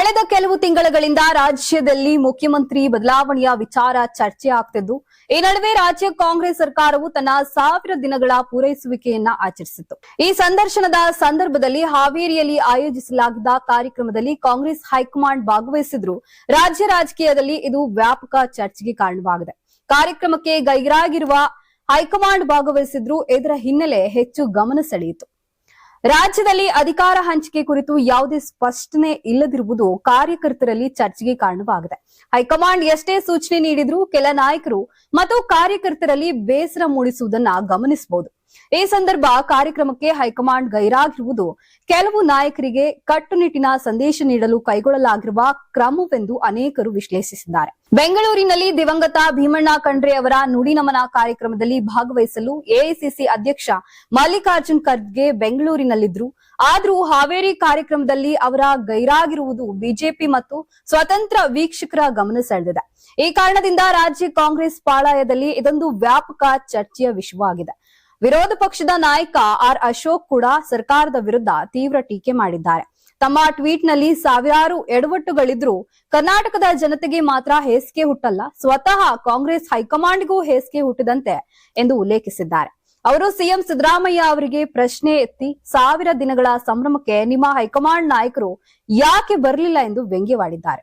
ಕಳೆದ ಕೆಲವು ತಿಂಗಳುಗಳಿಂದ ರಾಜ್ಯದಲ್ಲಿ ಮುಖ್ಯಮಂತ್ರಿ ಬದಲಾವಣೆಯ ವಿಚಾರ ಚರ್ಚೆ ಆಗ್ತಿದ್ದು, ಈ ನಡುವೆ ರಾಜ್ಯ ಕಾಂಗ್ರೆಸ್ ಸರ್ಕಾರವು ತನ್ನ ಸಾವಿರ ದಿನಗಳ ಪೂರೈಸುವಿಕೆಯನ್ನ ಆಚರಿಸಿತ್ತು. ಈ ಸಂದರ್ಶನದ ಸಂದರ್ಭದಲ್ಲಿ ಹಾವೇರಿಯಲ್ಲಿ ಆಯೋಜಿಸಲಾಗಿದ್ದ ಕಾರ್ಯಕ್ರಮದಲ್ಲಿ ಕಾಂಗ್ರೆಸ್ ಹೈಕಮಾಂಡ್ ಭಾಗವಹಿಸಿದ್ರು. ರಾಜ್ಯ ರಾಜಕೀಯದಲ್ಲಿ ಇದು ವ್ಯಾಪಕ ಚರ್ಚೆಗೆ ಕಾರಣವಾಗಿದೆ. ಕಾರ್ಯಕ್ರಮಕ್ಕೆ ಗೈರಾಗಿರುವ ಹೈಕಮಾಂಡ್ ಭಾಗವಹಿಸಿದ್ರು, ಇದರ ಹಿನ್ನೆಲೆ ಹೆಚ್ಚು ಗಮನ ಸೆಳೆಯಿತು. ರಾಜ್ಯದಲ್ಲಿ ಅಧಿಕಾರ ಹಂಚಿಕೆ ಕುರಿತು ಯಾವುದೇ ಸ್ಪಷ್ಟನೆ ಇಲ್ಲದಿರುವುದು ಕಾರ್ಯಕರ್ತರಲ್ಲಿ ಚರ್ಚೆಗೆ ಕಾರಣವಾಗಿದೆ. ಹೈಕಮಾಂಡ್ ಎಷ್ಟೇ ಸೂಚನೆ ನೀಡಿದ್ರೂ ಕೆಲ ನಾಯಕರು ಮತ್ತು ಕಾರ್ಯಕರ್ತರಲ್ಲಿ ಬೇಸರ ಮೂಡಿಸುವುದನ್ನ ಗಮನಿಸಬಹುದು. ಈ ಸಂದರ್ಭ ಕಾರ್ಯಕ್ರಮಕ್ಕೆ ಹೈಕಮಾಂಡ್ ಗೈರಾಗಿರುವುದು ಕೆಲವು ನಾಯಕರಿಗೆ ಕಟ್ಟುನಿಟ್ಟಿನ ಸಂದೇಶ ನೀಡಲು ಕೈಗೊಳ್ಳಲಾಗಿರುವ ಕ್ರಮವೆಂದು ಅನೇಕರು ವಿಶ್ಲೇಷಿಸಿದ್ದಾರೆ. ಬೆಂಗಳೂರಿನಲ್ಲಿ ದಿವಂಗತ ಭೀಮಣ್ಣ ಖಂಡ್ರೆ ಅವರ ನುಡಿ ನಮನ ಕಾರ್ಯಕ್ರಮದಲ್ಲಿ ಭಾಗವಹಿಸಲು ಎಐಸಿಸಿ ಅಧ್ಯಕ್ಷ ಮಲ್ಲಿಕಾರ್ಜುನ್ ಖರ್ಗೆ ಬೆಂಗಳೂರಿನಲ್ಲಿದ್ರು ಆದರೂ ಹಾವೇರಿ ಕಾರ್ಯಕ್ರಮದಲ್ಲಿ ಅವರ ಗೈರಾಗಿರುವುದು ಬಿಜೆಪಿ ಮತ್ತು ಸ್ವತಂತ್ರ ವೀಕ್ಷಕರ ಗಮನ ಸೆಳೆದಿದೆ. ಈ ಕಾರಣದಿಂದ ರಾಜ್ಯ ಕಾಂಗ್ರೆಸ್ ಪಾಳಯದಲ್ಲಿ ಇದೊಂದು ವ್ಯಾಪಕ ಚರ್ಚೆಯ ವಿಷಯವಾಗಿದೆ. ವಿರೋಧ ಪಕ್ಷದ ನಾಯಕ ಆರ್ ಅಶೋಕ್ ಕೂಡ ಸರ್ಕಾರದ ವಿರುದ್ಧ ತೀವ್ರ ಟೀಕೆ ಮಾಡಿದ್ದಾರೆ. ತಮ್ಮ ಟ್ವೀಟ್ನಲ್ಲಿ ಸಾವಿರಾರು ಎಡವಟ್ಟುಗಳಿದ್ರು ಕರ್ನಾಟಕದ ಜನತೆಗೆ ಮಾತ್ರ ಹೇಸಿಗೆ ಹುಟ್ಟಲ್ಲ, ಸ್ವತಃ ಕಾಂಗ್ರೆಸ್ ಹೈಕಮಾಂಡ್ಗೂ ಹೇಸಿಗೆ ಹುಟ್ಟಿದಂತೆ ಎಂದು ಉಲ್ಲೇಖಿಸಿದ್ದಾರೆ. ಅವರು ಸಿಎಂ ಸಿದ್ದರಾಮಯ್ಯ ಅವರಿಗೆ ಪ್ರಶ್ನೆ ಎತ್ತಿ ಸಾವಿರ ದಿನಗಳ ಸಂಭ್ರಮಕ್ಕೆ ನಿಮ್ಮ ಹೈಕಮಾಂಡ್ ನಾಯಕರು ಯಾಕೆ ಬರಲಿಲ್ಲ ಎಂದು ವ್ಯಂಗ್ಯವಾಡಿದ್ದಾರೆ.